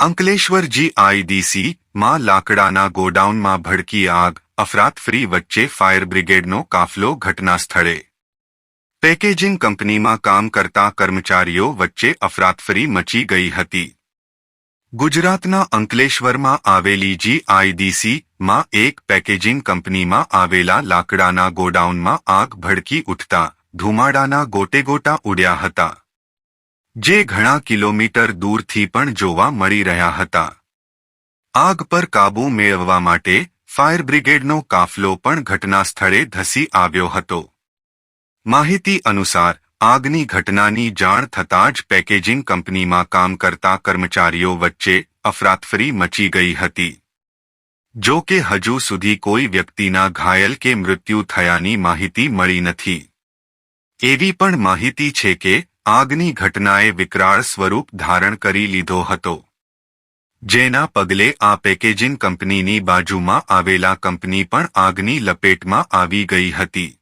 Ankleshwar IDC માં લાકડાના ગોડાઉનમાં ભડકી આગ, અફરાતફરી વચ્ચે ફાયર બ્રિગેડનો કાફલો ઘટના સ્થળે. પેકેજિંગ કંપનીમાં કામ કરતા કર્મચારીઓ વચ્ચે અફરાતફરી મચી ગઈ હતી. ગુજરાતના અંકલેશ્વરમાં આવેલી જીઆઈડીસી માં એક પેકેજિંગ કંપનીમાં આવેલા લાકડાના ગોડાઉનમાં આગ ભડકી ઉઠતા ધુમાડાના ગોટેગોટા ઉડ્યા હતા. જે ઘણા કિલોમીટર દૂરથી પણ જોવા મળી રહ્યા હતા. આગ પર કાબૂ મેળવવા માટે ફાયર બ્રિગેડનો કાફલો પણ ઘટના સ્થળે ધસી આવ્યો હતો. માહિતી અનુસાર, આગની ઘટનાની જાણ થતાં જ પેકેજિંગ કંપનીમાં કામ કરતા કર્મચારીઓ વચ્ચે અફરાતફરી મચી ગઈ હતી. જો કે હજુ સુધી કોઈ વ્યક્તિના ઘાયલ કે મૃત્યુ થયાની માહિતી મળી નથી. એવી પણ માહિતી છે કે આગની ઘટનાએ વિકરાળ સ્વરૂપ ધારણ કરી લીધો હતો. જેના પગલે આ પેકેજિંગ કંપનીની બાજુમાં આવેલા કંપની પણ આગની લપેટમાં આવી ગઈ હતી.